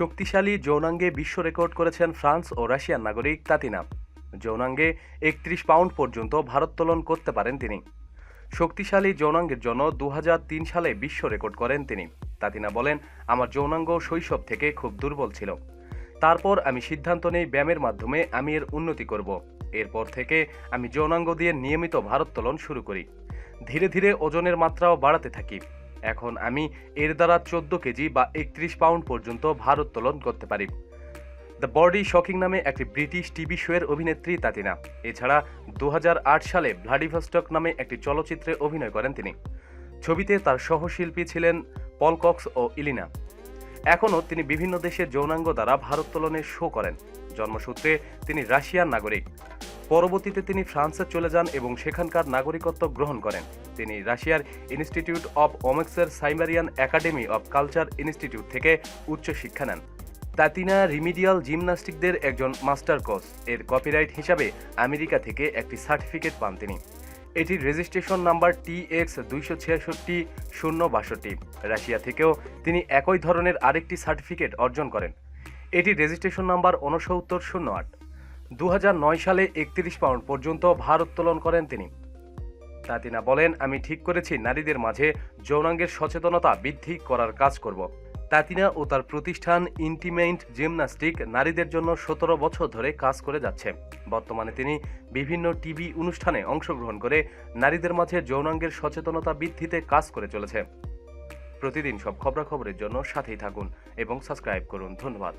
শক্তিশালী যৌনাঙ্গে বিশ্ব রেকর্ড করেছেন ফ্রান্স ও রাশিয়ার নাগরিক তাতিনা। যৌনাঙ্গে একত্রিশ পাউন্ড পর্যন্ত ভারোত্তোলন করতে পারেন তিনি। শক্তিশালী যৌনাঙ্গের জন্য দু হাজার তিন সালে বিশ্ব রেকর্ড করেন তিনি। তাতিনা বলেন, আমার যৌনাঙ্গ শৈশব থেকে খুব দুর্বল ছিল। তারপর আমি সিদ্ধান্ত নেই ব্যায়ামের মাধ্যমে আমি এর উন্নতি করব। এরপর থেকে আমি যৌনাঙ্গ দিয়ে নিয়মিত ভারোত্তোলন শুরু করি। ধীরে ধীরে ওজনের মাত্রাও বাড়াতে থাকি। এখন আমি এর দ্বারা চোদ্দ কেজি বা একত্রিশ পাউন্ড পর্যন্ত ভারোত্তোলন করতে পারি। দ্য বডি শকিং নামে একটি ব্রিটিশ টিভি শোয়ের অভিনেত্রী তাতিনা। এছাড়া দু হাজার আট সালে ভ্লাডিভস্টক নামে একটি চলচ্চিত্রে অভিনয় করেন তিনি। ছবিতে তার সহশিল্পী ছিলেন পলকক্স ও ইলিনা। এখনও তিনি বিভিন্ন দেশের যৌনাঙ্গ দ্বারা ভারোত্তোলনের শো করেন। জন্মসূত্রে তিনি রাশিয়ার নাগরিক। পরবর্তীতে তিনি ফ্রান্সে চলে যান এবং সেখানকার নাগরিকত্ব গ্রহণ করেন। তিনি রাশিয়ার ইনস্টিটিউট অব ওমেক্সের সাইমারিয়ান একাডেমি অব কালচার ইনস্টিটিউট থেকে উচ্চশিক্ষা নেন। তাতিনা রিমিডিয়াল জিমনাস্টিকদের একজন মাস্টার কোচ। এর কপিরাইট হিসাবে আমেরিকা থেকে একটি সার্টিফিকেট পান তিনি। এটির রেজিস্ট্রেশন নাম্বার টি এক্স দুইশো ছিয়াষট্টি শূন্য বাষট্টি। রাশিয়া থেকেও তিনি একই ধরনের আরেকটি সার্টিফিকেট অর্জন করেন। এটির রেজিস্ট্রেশন নাম্বার ঊনসত্তর শূন্য আট। দু হাজার নয় সালে একত্রিশ পাউন্ড পর্যন্ত ভারোত্তোলন করেন তিনি। তাতিনা বলেন, আমি ঠিক করেছি, নারীদের মাঝে যৌনাঙ্গের সচেতনতা বৃদ্ধি করার কাজ করব। তাতিনা ও তার প্রতিষ্ঠান ইন্টিমেন্ট জিমনাস্টিক নারীদের জন্য সতেরো বছর ধরে কাজ করে যাচ্ছে। বর্তমানে তিনি বিভিন্ন টিভি অনুষ্ঠানে অংশগ্রহণ করে নারীদের মাঝে যৌনাঙ্গের সচেতনতা বৃদ্ধিতে কাজ করে চলেছে। প্রতিদিন সব খবরাখবরের জন্য সাথেই থাকুন এবং সাবস্ক্রাইব করুন। ধন্যবাদ।